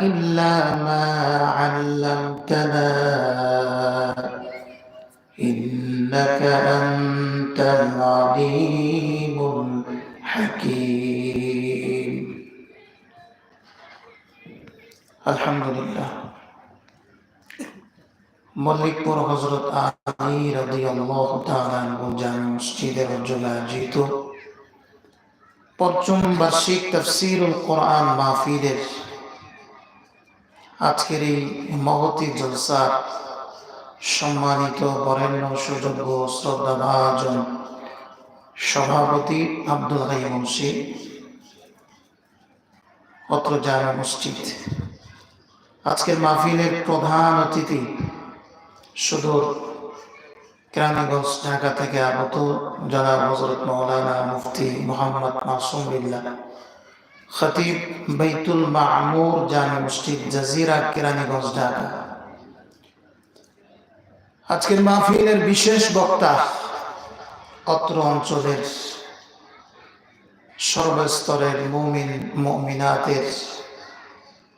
إلا ما علمتنا إنك أنت العليم الحكيم الحمد لله মল্লিকপুর হজরত আলী রাদি আল্লাহ জামি মসজিদের অঞ্চলে আয়োজিত পঞ্চম বার্ষিক তফসিরুল কোরআন মাহফিলের আজকের এই মহতি জলসার সম্মানিত বরেণ্য, সুযোগ্য শ্রদ্ধা ভাজন সভাপতি আব্দুল হাই মুন্সি অত্র জামা মসজিদ। আজকের মাহফিলের প্রধান অতিথি সুদূর কেরানীগঞ্জ, ঢাকা থেকে আগত জনাব হজরত মৌলানা মুফতি মোহাম্মদ মাসুম বিল্লাহ। খতিব বাইতুল মামুর জামে মসজিদ জাজিরা, কেরানীগঞ্জ, ঢাকা। আজকের মাহফিলের বিশেষ বক্তা অত্র অঞ্চলের সর্বস্তরের মুমিন, মুমিনাতের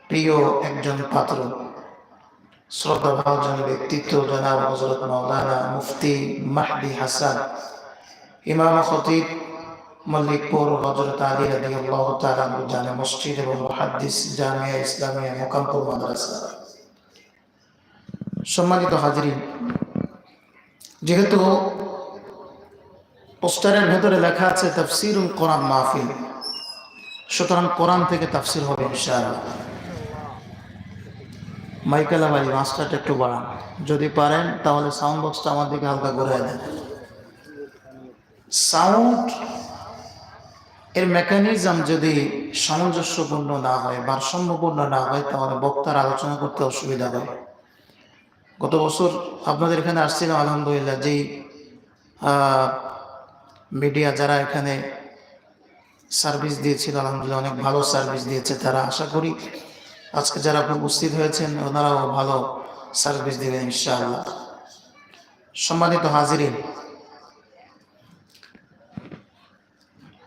প্রিয় একজন পাত্র, শ্রদ্ধাভাজন ব্যক্তিত্ব জনাব হজরত মৌলানা মুফতি মাহদি হাসান, ইমাম খতিব মল্লিকপুর হজরত আলী রাদি আল্লাহ তালা জামে মসজিদ এবং হাদিস জামিয়া ইসলামিয়া মোকামপুর মাদ্রাসা। সম্মানিত হাজরি যেহেতু পোস্টারের ভেতরে লেখা আছে, তফসিরুল কোরআন মাহফিল। সুতরাং কোরআন থেকে তাফসির হবে ইনশাআল্লাহ। মাইকেল আবাই মাস্টারটা একটু বাড়ান। যদি পারেন, তাহলে সাউন্ড বক্সটা আমার দিকে হালকা ঘুরে দেন। সাউন্ড এর মেকানিজম যদি সামঞ্জস্যপূর্ণ না হয়, ভারসাম্যপূর্ণ না হয়, তাহলে বক্তার আলোচনা করতে অসুবিধা হয়। গত বছর আপনাদের এখানে আসছিলাম আলহামদুলিল্লাহ, যেই মিডিয়া যারা এখানে সার্ভিস দিয়েছিল, আলহামদুলিল্লাহ অনেক ভালো সার্ভিস দিয়েছে তারা। আশা করি আজকে যারা আপনি উপস্থিত হয়েছেন, ওনারাও ভালো সার্ভিস দেবেন, ইনশাআল্লাহ। সম্মানিত হাজিরিন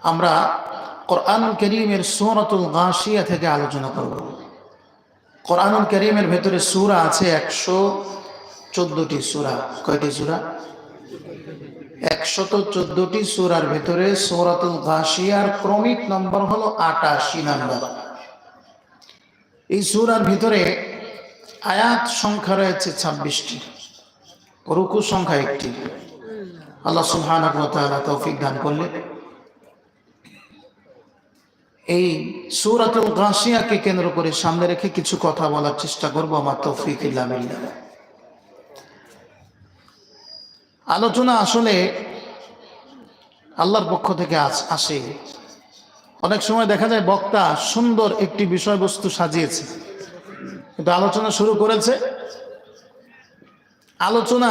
আমরা কোরআনুল করিমের সুরতুল গাশিয়া থেকে আলোচনা করব। কোরআনুল করিমের ভেতরে সুরা আছে একশো চোদ্দটি সুরা। কয়টি সুরা? একশত চোদ্দটি সুরার ভেতরে সৌরাতুল গাশিয়ার ক্রমিক নম্বর হলো আটাশি নম্বর। এই সুরার ভিতরে আয়াত সংখ্যা রয়েছে ছাব্বিশটি রুকু সংখ্যা একটি। আল্লাহ সুহান তৌফিক দান করলে। এই সুরাতুল গাছিয়াকে কেন্দ্র করে সামনে রেখে কিছু কথা বলার চেষ্টা করব, আমার তৌফিক আলোচনা আসলে আল্লাহর পক্ষ থেকে আসে। অনেক সময় দেখা যায় বক্তা সুন্দর একটি বিষয়বস্তু সাজিয়েছে, কিন্তু আলোচনা শুরু করেছে। আলোচনা,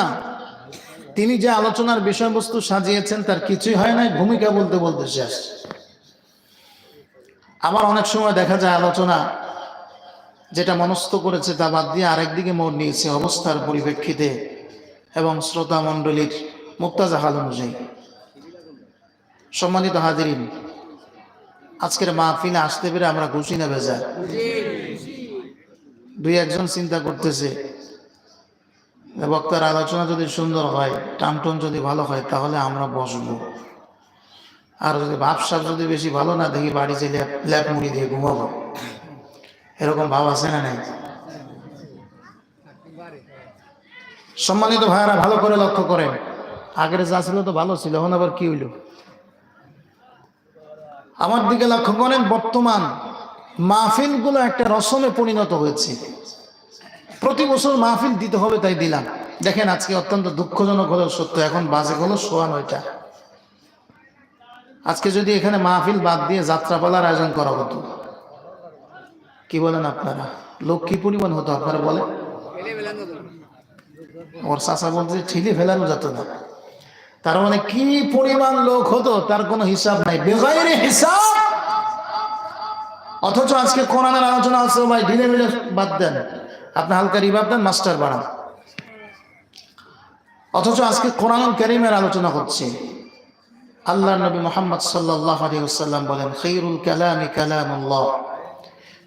তিনি যে আলোচনার বিষয়বস্তু সাজিয়েছেন, তার কিছুই হয় নাই, ভূমিকা বলতে বলতে শেষ। আবার অনেক সময় দেখা যায় আলোচনা যেটা মনস্থ করেছে তা বাদ দিয়ে আরেকদিকে মোড় নিয়েছে অবস্থার পরিপ্রেক্ষিতে এবং শ্রোতা মণ্ডলীর মুক্তাজাহাল অনুযায়ী। সম্মানিত হাজিরিন, আজকের মাহফিলে আসতে পেরে আমরা খুশি না ভেজা দুই একজন চিন্তা করতেছে বক্তার আলোচনা যদি সুন্দর হয় টামটন যদি ভালো হয়, তাহলে আমরা বসবো। আর যদি ভাবসাব যদি বেশি ভালো না, দেখি বাড়ি যে ল্যাপ মুড়ি দিয়ে ঘুমাবো। এরকম ভাব আছে না নাই? সম্মানিত ভাইয়ারা, ভালো করে লক্ষ্য করেন। আগের যা ছিল তো ভালো ছিল, এখন আবার কি হইল? আমার দিকে লক্ষ্য করেন, বর্তমান মাহফিলগুলো একটা রসমে পরিণত হয়েছে। প্রতি বছর মাহফিল দিতে হবে, তাই দিলাম। দেখেন, আজকে অত্যন্ত দুঃখজনক হলো সত্য, এখন বাজে হলো সোয়া নয়টা। আজকে যদি এখানে মাহফিল বাদ দিয়ে যাত্রাপালার আয়োজন করা হতো, কি বলেন আপনারা? লোক কি পরিমাণ হতো, আপনারা বলেন? ওর চাষা বলতে ঠেলে ফেলানো যেত না। তার মানে কি পরিমাণ লোক হতো, তার কোনো হিসাব নাই। বেগাইরে হিসাব! অথচ আজকে কোরআনের আলোচনা আছে, ভাই, ঢিলে মিলে বাদ দেন। আপনি হালকা রিভাব দেন, মাস্টার বাড়ান। অথচ আজকে কোরআন করিমের আলোচনা হচ্ছে। আল্লাহ নবী মোহাম্মদ সাল্লাহ আলী সাল্লাম বলেন খৈরুল কালামি কালামুল্লাহ।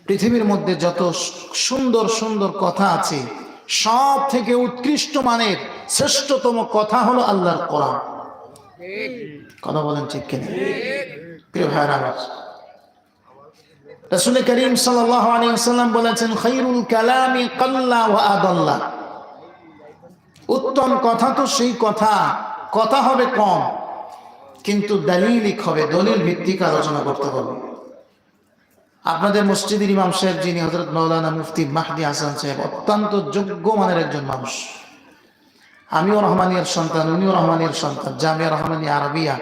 পৃথিবীর মধ্যে যত সুন্দর সুন্দর কথা আছে সব থেকে উৎকৃষ্ট মানের শ্রেষ্ঠতম কথা হলো আল্লাহর কোরআন। কথা বলেন ঠিক কিনা? প্রিয় ভাইরা আমার করিম সাল্লাম বলেছেন খৈরুল কালামি কাল্লা ওয়া আদাল্লা। উত্তম কথা তো সেই কথা কথা হবে কম। কিন্তু দলিলিক হবে দলিল ভিত্তিক আলোচনা করতে হবে। আপনাদের মসজিদের ইমাম সাহেব যিনি হজরত মৌলানা মুফতি মাহদি হাসান সাহেব, অত্যন্ত যোগ্য মানের একজন মানুষ। আমিও রহমানিয়ার সন্তান, উনিও রহমানিয়ার সন্তান, জামিয়া রহমানিয়া আরবিয়া।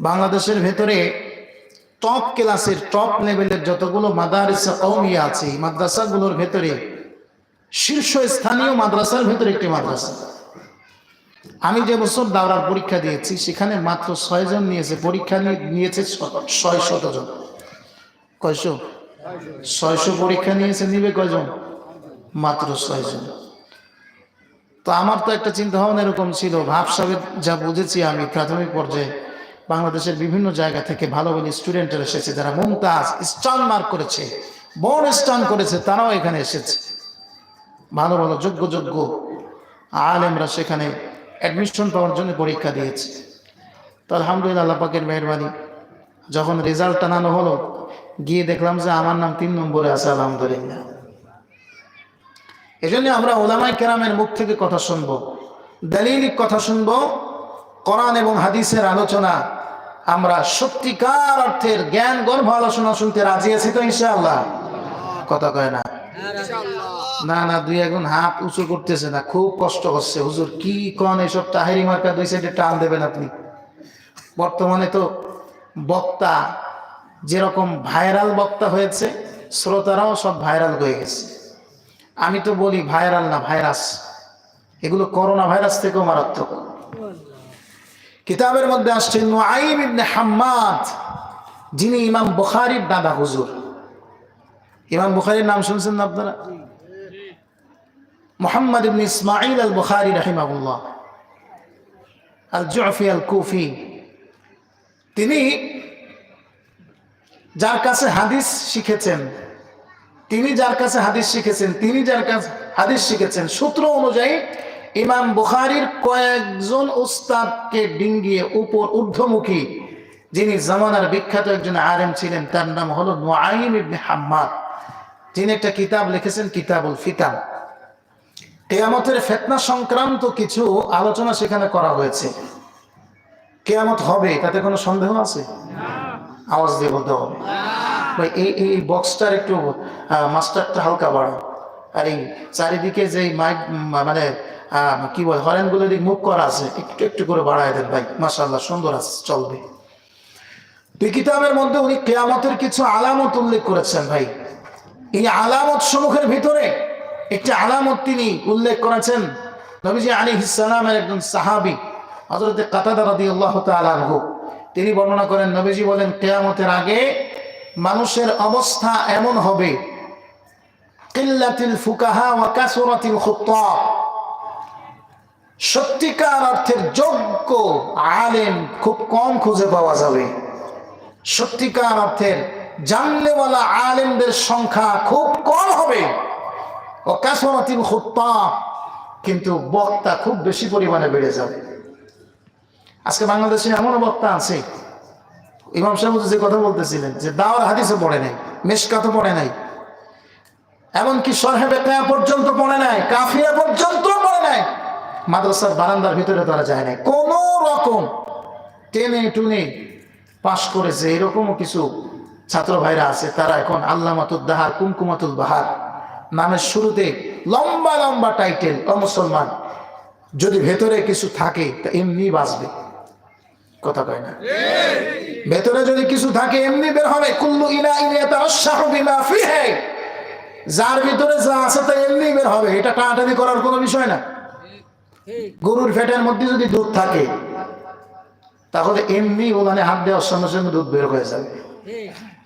বাংলাদেশের ভেতরে টপ ক্লাসের টপ লেভেলের যতগুলো মাদারিসা কৌমিয়া আছে মাদ্রাসাগুলোর ভেতরে শীর্ষ স্থানীয় মাদ্রাসার ভেতরে একটি মাদ্রাসা। আমি যে বছর দাওরার পরীক্ষা দিয়েছি, সেখানে মাত্র ছয়জন নিয়েছে, পরীক্ষা নিয়েছে ছয় শত জন। কয়শো ছয়শো পরীক্ষা নিয়েছে, নিবে কয়জন? মাত্র ছয়জন তো আমার তো একটা চিন্তা ভাবনা এরকম ছিল ভাবসাবের যা বুঝেছি আমি প্রাথমিক পর্যায়ে, বাংলাদেশের বিভিন্ন জায়গা থেকে ভালো ভালো স্টুডেন্টের এসেছে, যারা মুমতাজ, স্টান মার্ক করেছে, বড় স্টান করেছে, তারাও এখানে এসেছে। ভালো ভালো যোগ্য যোগ্য আলেমরা সেখানে অ্যাডমিশন পাওয়ার জন্য পরীক্ষা দিয়েছে। তো আলহামদুলিল্লাহ আল্লাহ পাকের মেহরবানি। যখন রেজাল্ট টানানো হলো, গিয়ে দেখলাম যে আমার নাম তিন নম্বরে আছে, আলহামদুলিল্লাহ। এজন্য আমরা ওলামাই কেরামের মুখ থেকে কথা শুনব, দলিলিক কথা শুনব, কোরআন এবং হাদিসের আলোচনা। আমরা সত্যিকার অর্থের জ্ঞান, গর্ভ আলোচনা শুনতে রাজি আছি তো ইনশাআল্লাহ? কথা কয় না? না না, দুই এখন হাত উঁচু করতেছে না, খুব কষ্ট হচ্ছে। হুজুর, কি কন এসব তাহেরি মার্কা দুই সাইডে টান দেবেন আপনি? বর্তমানে তো বক্তা, যেরকম ভাইরাল বক্তা হয়েছে, শ্রোতারাও সব ভাইরাল হয়ে গেছে। আমি তো বলি ভাইরাল না, ভাইরাস। এগুলো করোনা ভাইরাস থেকেও মারাত্মক। কিতাবের মধ্যে আসছে, নুআইম ইবনে হাম্মাদ, যিনি ইমাম বুখারীর দাদা হুজুর। ইমাম বুখারীর নাম শুনছেন না আপনারা? মোহাম্মদ ইবনে ইসমাইল আল বুখারী রাহিমাহুল্লাহ আল জুফি আল কুফি তিনি যার কাছে হাদিস শিখেছেন, তিনি যার কাছে হাদিস শিখেছেন, তিনি যার কাছে হাদিস শিখেছেন, সূত্র অনুযায়ী ইমাম বুখারির কয়েকজন উস্তাদকে ডিঙ্গিয়ে উপর ঊর্ধ্বমুখী, যিনি জামানার বিখ্যাত একজন আরেম ছিলেন, তার নাম হলো নোয়াইম ইবনে হাম্মাদ। যিনি একটা কিতাব লিখেছেন, কিতাবুল ফিতান কেয়ামতের ফেতনা সংক্রান্ত কিছু আলোচনা সেখানে করা হয়েছে। কেয়ামত হবে, তাতে কোনো সন্দেহ আছে? আওয়াজ দিয়ে বলতে হবে। এই এই বক্সটার একটু মাস্টারটা হালকা বাড়াও। আর এই চারিদিকে যে মাইক মানে কি বলে, হরেনগুলো দিক মুখ করা আছে, একটু একটু করে বাড়ায় দেন ভাই। মাসাল্লাহ সুন্দর আছে, চলবে। এই কিতাবের মধ্যে উনি কেয়ামতের কিছু আলামত উল্লেখ করেছেন ভাই। এই আলামত সমূহের ভিতরে একটি আলামত তিনি উল্লেখ করেছেন নবীজি আলী ইসালামের একজন সাহাবি হজরতে কাতাদা আল্লাহ তালু তিনি বর্ণনা করেন, নবীজি বলেন, কেয়ামতের আগে মানুষের অবস্থা এমন হবে। কিল্লাতিল ফুকাহা ওয়া কাসরাতিল খুত্তা। সত্যিকার অর্থের যোগ্য আলেম খুব কম খুঁজে পাওয়া যাবে। সত্যিকার অর্থের জানলেওয়ালা আলেমদের সংখ্যা খুব কম হবে। ও কাসরাতিল কিন্তু বক্তা খুব বেশি পরিমাণে বেড়ে যাবে। আজকে বাংলাদেশে এমনও বক্তা আছে, ইমাম সাহেব যে কথা বলতেছিলেন, যে দাওয়ার হাদিসে পড়ে নাই, মেশকাতও পড়ে নাই, এমনকি সরহেবে কায়া পর্যন্ত পড়ে নাই, কাফিয়া পর্যন্ত পড়ে নাই, মাদ্রাসার বারান্দার ভিতরে তারা যায় নাই। কোন রকম টেনে টুনে পাশ করেছে এরকমও কিছু ছাত্র ভাইরা আছে, তারা এখন আল্লামাতুল দাহার, কুমকুমাতুল বাহার। নামের শুরুতে লম্বা লম্বা টাইটেল, ও মুসলমান। যদি ভেতরে কিছু থাকে, তা এমনি বাঁচবে কথা কয় না? ভেতরে যদি কিছু থাকে, এমনি বের হবে। কুল্লু ইলা অশ্বাহু বিমা ফিহে। যার ভিতরে যা আছে, তা এমনি বের হবে। এটা টানাটানি করার কোনো বিষয় না। গরুর ফ্যাটের মধ্যে যদি দুধ থাকে, তাহলে এমনি ওখানে হাত দেওয়ার সঙ্গে সঙ্গে দুধ বের হয়ে যাবে।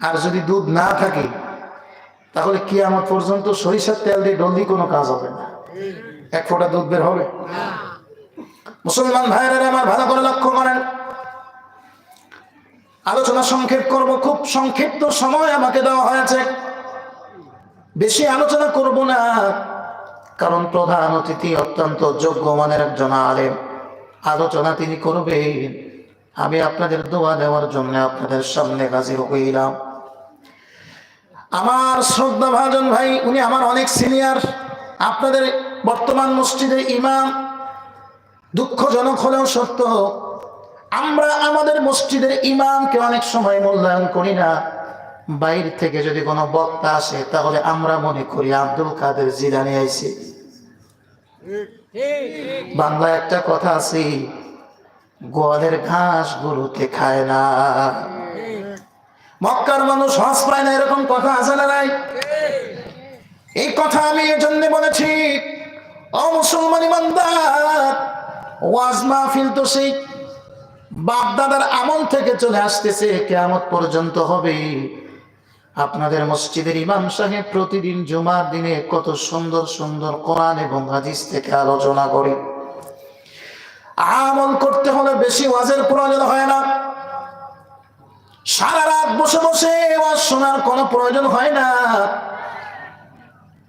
আর যদি দুধ না থাকে তাহলে কি আমার পর্যন্ত সরিষার তেল দিয়ে ডলদি কোনো কাজ হবে না। এক ফোঁটা দুধ বের হবে। মুসলমান ভাইয়েরা, আমার ভালো করে লক্ষ্য করেন। আলোচনা সংক্ষেপ করব। খুব সংক্ষিপ্ত সময় আমাকে দেওয়া হয়েছে। বেশি আলোচনা করব না, কারণ প্রধান অতিথি অত্যন্ত যোগ্য মানের একজন আলেম। আলোচনা তিনি করবেন। আমি আপনাদের দোয়া দেওয়ার জন্য আপনাদের সামনে হাজির হইলাম। আমার শ্রদ্ধা ভাজন ভাই, উনি আমার অনেক সিনিয়র আপনাদের বর্তমান মসজিদের ইমাম। দুঃখজনক হলেও সত্য, আমরা আমাদের মসজিদের ইমামকে অনেক সময় মূল্যায়ন করি না। বাইর থেকে যদি কোনো বক্তা আসে, তাহলে আমরা মনে করি আব্দুল কাদের জিলানি আইছে। বাংলা একটা কথা আছে, গোয়ালের ঘাস গরুতে খায় না। মক্কার মানুষ হস পায় না, এরকম কথা আছে না নাই? এই কথা আমি এই জন্য বলেছি, ও মুসলমান ওয়াজ মাহফিল তো সেই আমল থেকে চলে আসতেছে, কেয়ামত পর্যন্ত হবে। আপনাদের মসজিদের ইমাম সাহেব প্রতিদিন জুমার দিনে কত সুন্দর সুন্দর কোরআন এবং হাদিস থেকে আলোচনা করে। আমল করতে হলে বেশি ওয়াজের প্রয়োজন হয় না। সারা রাত বসে বসে ওয়াজ শোনার কোনো প্রয়োজন হয় না।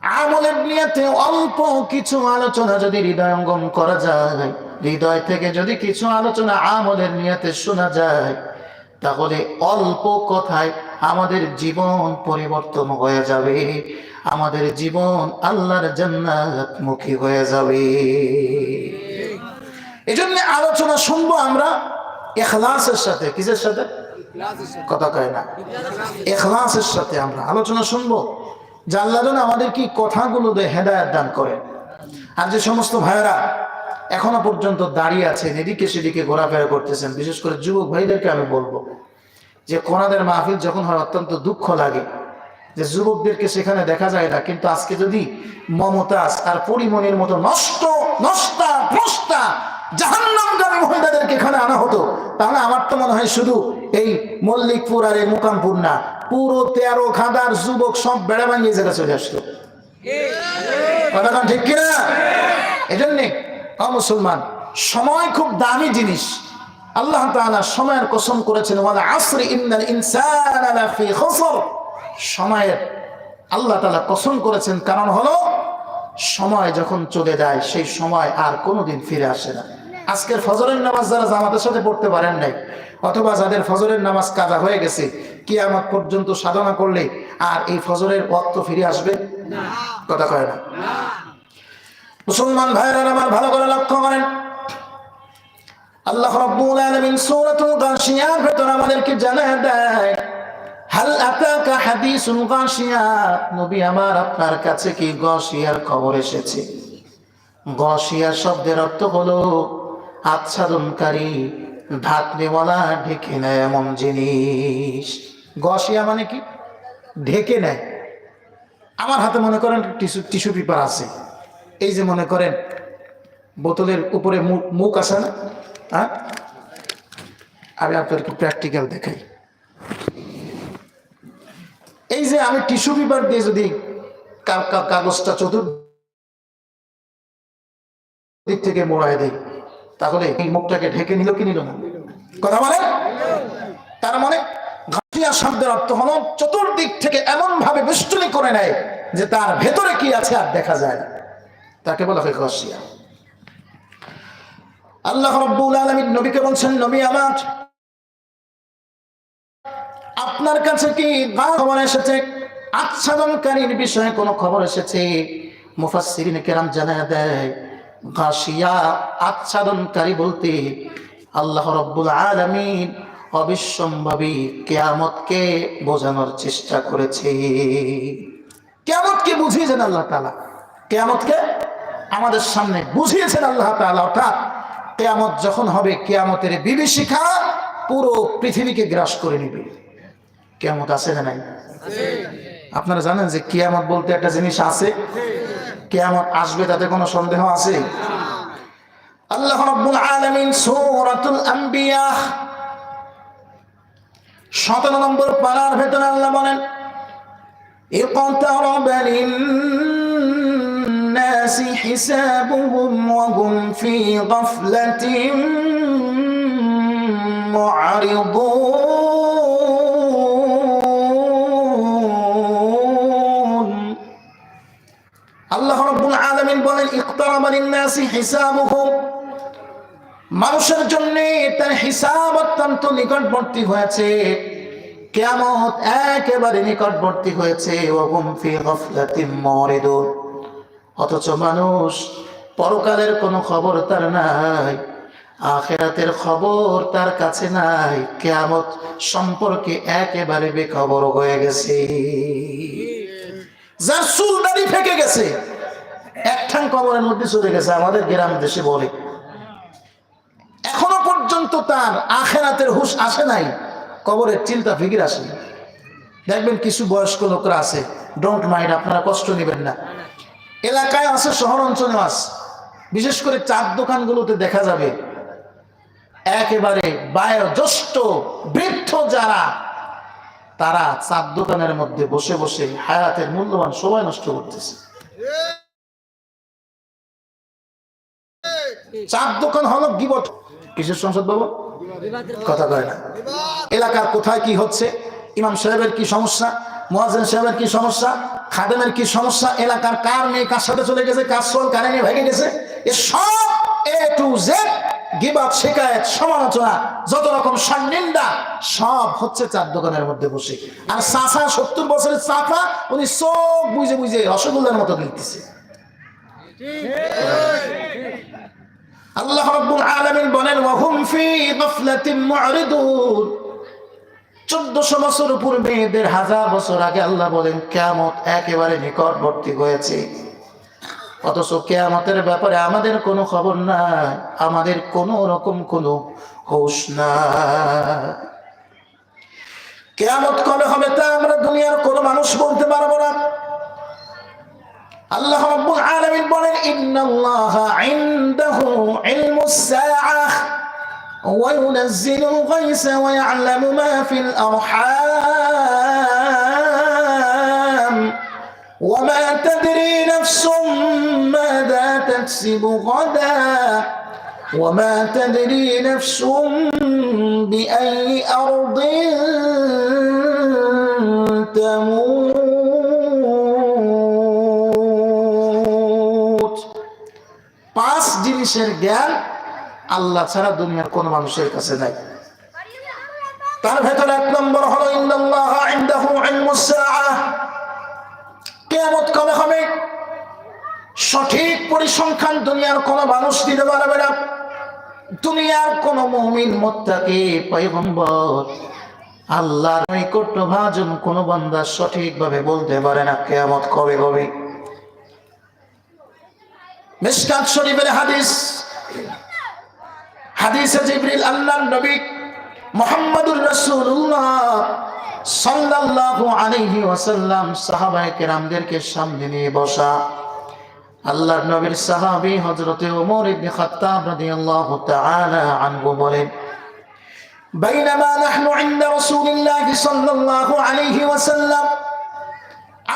আমলের নিয়েতে অল্প কিছু আলোচনা যদি হৃদয়ঙ্গম করা যায়, হৃদয় থেকে যদি কিছু আলোচনা আমলের নিয়েতে শোনা যায়, তাহলে অল্প কথায় আমাদের জীবন পরিবর্তন হয়ে যাবে। আমাদের জীবন আল্লাহর জান্নাত মুখী হয়ে যাবে। এই জন্য আলোচনা শুনব আমরা এখলাসের সাথে, কিসের সাথে? কথা কয় না। এখলাসের সাথে আমরা আলোচনা শুনব। আল্লাহ যেন আমাদের কি কথাগুলো দিয়ে হেদায়ত দান করেন আর যে সমস্ত ভাইয়েরা এখনও পর্যন্ত দাঁড়িয়ে আছেন এদিকে সেদিকে ঘোরাফেরা করতেছেন, বিশেষ করে যুবক ভাইদেরকে আমি বলব, যে কোনাদের মাহফিল যখন হয় অত্যন্ত দুঃখ লাগে, যে যুবকদেরকে সেখানে দেখা যায় না, কিন্তু আজকে যদি মমতাজ আর পরিমণির মতো নষ্ট, নষ্টা প্রস্তা এখানে আনা হতো। তাহলে আমার তো মনে হয় শুধু এই মল্লিকপুর পুরো তেরো যুবক সব ভাঙিয়ে চলে আসতো। মুসলমান, সময় খুব দামি জিনিস। আল্লাহ সময়ের কসম করেছেন সময়ের আল্লাহ কসম করেছেন, কারণ হলো সময় যখন চলে যায় সেই সময় আর কোনোদিন ফিরে আসে না। আজকের ফজরের নামাজ যারা জামাতের সাথে পড়তে পারেন নাই অথবা যাদের ফজরের নামাজ কাজা হয়ে গেছে কিয়ামত পর্যন্ত সাধনা করলে আর এই ফজরের ওয়াক্ত ফিরে আসবে? কথা কয় না। মুসলমান ভাইরা আমার ভালো করে লক্ষ্য করেন। আল্লাহ রাব্বুল আলামিন সূরাতুল গাশিয়ার ভেতর আমাদেরকে জানায় দেয় হাল আতাকা হাদিসুল গাশিয়া। নবী আমার আপনার কাছে কি খবর এসেছে? শব্দের অর্থ হলো আচ্ছাদনকারী ঢেকে নেয় এমন জিনিস। গসিয়া মানে কি? ঢেকে নেয়। আমার হাতে মনে করেন টিস্যু টিস্যু পেপার আছে। এই যে মনে করেন, বোতলের উপরে মুখ আছে না? হ্যাঁ? আমি আপনাদেরকে প্র্যাকটিক্যাল দেখাই। এই যে আমি টিস্যু পেপার দিয়ে যদি কাগজটা চতুর দিক থেকে মোড়ায় দেই, তাহলে এই মুখটাকে ঢেকে নিল কি নিল না? কথা বলে? তার মানে ঘাটিয়া শব্দের অর্থ হলো চতুর্দিক থেকে এমন ভাবে বেষ্টনী করে নেয় যে তার ভেতরে কি আছে আর দেখা যায় তাকে বলা হয় ঘষিয়া আল্লাহ রব্বুল আলমীর নবীকে বলছেন, নবী আমার আপনার কাছে কি খবর এসেছে? আচ্ছাদনকারীর বিষয়ে কোনো খবর এসেছে? মুফাসসিরিন কেরাম জানায় দেয় ঘাসিয়া আচ্ছাদনকারী বলতে, আল্লাহ রব্বুল আলামিন অবিসম্ভাবী কেয়ামতকে বোঝানোর চেষ্টা করেছে। কেয়ামতকে বুঝিয়েছেন আল্লাহ তাআলা। কেয়ামতকে আমাদের সামনে বুঝিয়েছেন আল্লাহ তাআলা, অর্থাৎ কেয়ামত যখন হবে, কেয়ামতের বিভীষিকা পুরো পৃথিবীকে গ্রাস করে নিবে। কেয়ামত আছে না নাই আপনারা জানেন যে কিয়ামত বলতে একটা জিনিস আছে কেয়ামত আসবে তাতে কোনো সন্দেহ আছে আল্লাহ রাব্বুল আলামিন সূরাতুল আম্বিয়া 17 নম্বর পারার ভেতরে আল্লাহ বলেন اقترب للناس حسابهم وهم في غفلة معرضون আলামিন বলেন ইকতারাবা লিন-নাসি হিসাবুহুম। মানুষের জন্য তার হিসাব অত্যন্ত নিকটবর্তী হয়েছে। কিয়ামত একেবারে নিকটবর্তী হয়েছে। ওয়াহুম ফি গাফলাতিন মুরিদুন অথচ মানুষ পরকালের কোনো খবর তার নাই, আখেরাতের খবর তার কাছে নাই। কেয়ামত সম্পর্কে একেবারে বেখবর হয়ে গেছে। যার চুল দাড়ি ফেকে গেছে এক ঠাং কবরের মধ্যে চলে গেছে, আমাদের গ্রাম দেশে বলে। এখনও পর্যন্ত তার আখেরাতের হুশ আসে নাই, কবরের চিন্তা, ফিকির আসে দেখবেন কিছু বয়স্ক লোকরা আছে ডোন্ট মাইন্ড আপনারা কষ্ট নেবেন না। এলাকায় আছে শহর অঞ্চলে আছে। বিশেষ করে চার দোকানগুলোতে দেখা যাবে, একেবারে বায়োজ্যেষ্ঠ, বৃদ্ধ যারা, তারা চার দোকানের মধ্যে বসে বসে হায়াতের মূল্যবান সময় নষ্ট করতেছে। চার দোকান হলো গিবট কিসের সংসদ বাবু? কথা কয় না। এলাকার কোথায় কি হচ্ছে? ইমাম সাহেবের কি সমস্যা? মোয়াজেন সাহেবের কি সমস্যা? খাদেমের কি সমস্যা? এলাকার কার মেয়ে কার সাথে চলে গেছে? কার সোল কারে নিয়ে ভেঙে গেছে? এ সব এ টু জেড গিবাদ শিকায়ত, সমালোচনা, যত রকম সন্নিন্দা, সব হচ্ছে চার দোকানের মধ্যে বসে। আর চাচা সত্তর বছরের চাচা, উনি চোখ বুঝে বুঝে রসগোল্লার মতো গিলতেছে আল্লাহ রাব্বুল আলামিন বলেন, ওয়াহুম ফি গাফলাতিন মুরিদুন। 1400 বছর পূর্বে, দেড় হাজার বছর আগে আল্লাহ বলেন, কিয়ামত একেবারে নিকটবর্তী হয়েছে। অথচ কিয়ামতের ব্যাপারে আমাদের কোনো খবর নাই, আমাদের কোনো রকম কোনো হুঁশ নাই। কিয়ামত কবে হবে তা আমরা দুনিয়ার কোনো মানুষ বলতে পারব না। আল্লাহ রাব্বুল আলামিন বলেন ইন্নাল্লাহা ইনদাহু ইলমুস সাআহ ওয়া ইউনাজ্জিলুল গায়সা ওয়া ইয়া'লামু মা ফিল আরহাম ওয়া মা তাদরি নাফসুম মাযা তাকসিবু গাদা وما تدري نفس بأي أرض تموت জিনিসের জ্ঞান আল্লাহ ছাড়া দুনিয়ার কোন মানুষের কাছে নাই। তার ভেতরে এক নম্বর হলো কিয়ামত কবে হবে? সঠিক পরিসংখ্যান দুনিয়ার কোন মানুষ দিতে পারবে না। দুনিয়ার কোন মুমিন, মুত্তাকি, পয়গম্বর, আল্লাহর নৈকট্য ভাজন কোন বান্দা সঠিকভাবে বলতে পারে না কিয়ামত কবে হবে। মিশকাত শরীফের হাদিস হাদিসে জিবরিল আল্লাহর নবী মুহাম্মদুর রাসূলুল্লাহ সাল্লাল্লাহু আলাইহি ওয়াসাল্লাম সাহাবায়ে কেরামদেরকে সামনে নিয়ে বসা আল্লাহর নবীর সাহাবী হযরতে ওমর ইবনে খাত্তাব রাদিয়াল্লাহু তাআলা আনহু বলেন بينما نحن عند رسول الله صلى الله عليه وسلم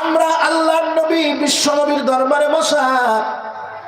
আমরা আল্লাহর নবী বিশ্ব নবীর দরবারে বসা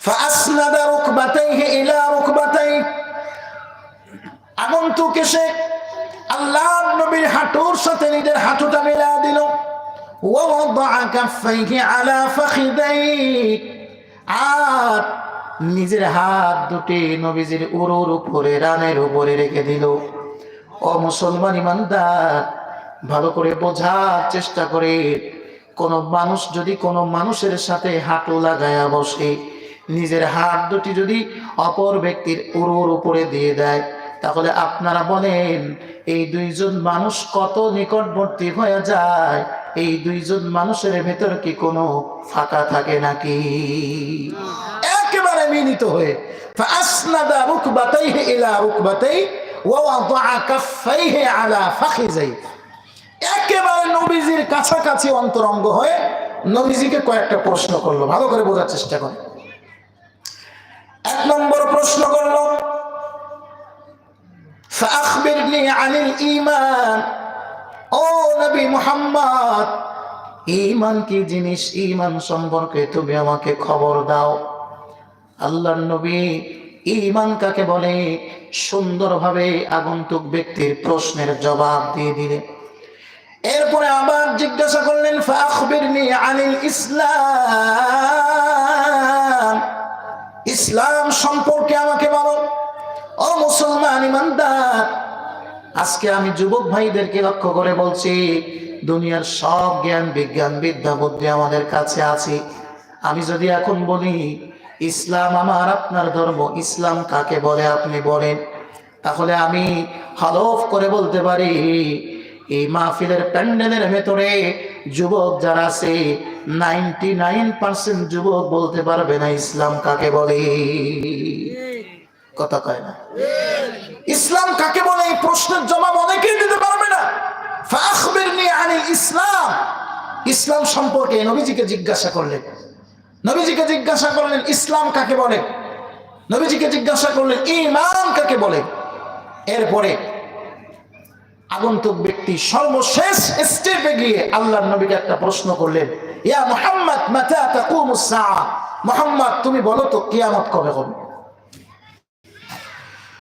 فأسند ركبتيه إلى ركبتيه আগন্তুক এসে আল্লাহ নবীর হাঁটুর সাথে নিজের হাঁটুটা মিলা দিল ووضع كفيه على فخذيه আর নিজের হাত দুটি নবীজির উরুর উপরে রানের উপরে রেখে দিল ও মুসলমান ইমানদার ভালো করে বোঝার চেষ্টা করে কোন মানুষ যদি কোনো মানুষের সাথে হাঁটু লাগায়া বসে নিজের হাত দুটি যদি অপর ব্যক্তির উরুর উপরে দিয়ে দেয় তাহলে আপনারা বলেন এই দুইজন মানুষ কত নিকটবর্তী হয়ে যায় এই দুইজন মানুষের ভেতর কি কোনো ফাঁকা থাকে নাকি একেবারে মিলিত হয়ে فأسند ركبتيه إلى ركبتيه ووضع كفيه على فخذيه একেবারে নবীজির কাছাকাছি অন্তরঙ্গ হয়ে নবীজিকে কয়েকটা প্রশ্ন করলো ভালো করে বোঝার চেষ্টা করে এক নম্বর প্রশ্ন করল আনিল ও নবী মুহাম্মদ ইমান কি জিনিস? সম্পর্কে তুমি আমাকে খবর দাও। নবী কাকে বলে? সুন্দরভাবে আগন্তুক ব্যক্তির প্রশ্নের জবাব দিয়ে দিলে। এরপরে আবার জিজ্ঞাসা করলেন, ফাখবিরনি আনিল ইসলাম? ইসলাম সম্পর্কে আমাকে বলো। ও মুসলমান ইমানদার, আজকে আমি যুবক ভাইদেরকে লক্ষ্য করে বলছি, দুনিয়ার সব জ্ঞান বিজ্ঞান বিদ্যা বুদ্ধি আমাদের কাছে আছে। আমি যদি এখন বলি, ইসলাম আমার আপনার ধর্ম, ইসলাম কাকে বলে আপনি বলেন। তাহলে আমি হলফ করে বলতে পারি, এই মাহফিলের প্যান্ডেলের ভেতরে যুবক যারা আছে নাইনটি নাইন পার্সেন্ট যুবক বলতে পারবে না ইসলাম কাকে বলে। কথা কয় না। ইসলাম কাকে বলে? এই প্রশ্নের জবাব অনেকেই দিতে পারবে না। ইসলাম। ইসলাম সম্পর্কে নবীজিকে জিজ্ঞাসা করলেন। নবীজিকে জিজ্ঞাসা করলেন, ইসলাম কাকে বলে? নবীজিকে জিজ্ঞাসা করলেন, ইমান কাকে বলে? এরপরে আগন্তুক ব্যক্তি সর্বশেষ স্টেপে গিয়ে আল্লাহ নবীকে একটা প্রশ্ন করলেন, ইয়া মোহাম্মদ, মাতা মুহাম্মদ, তুমি বলো তো কেয়ামত কবে হবে?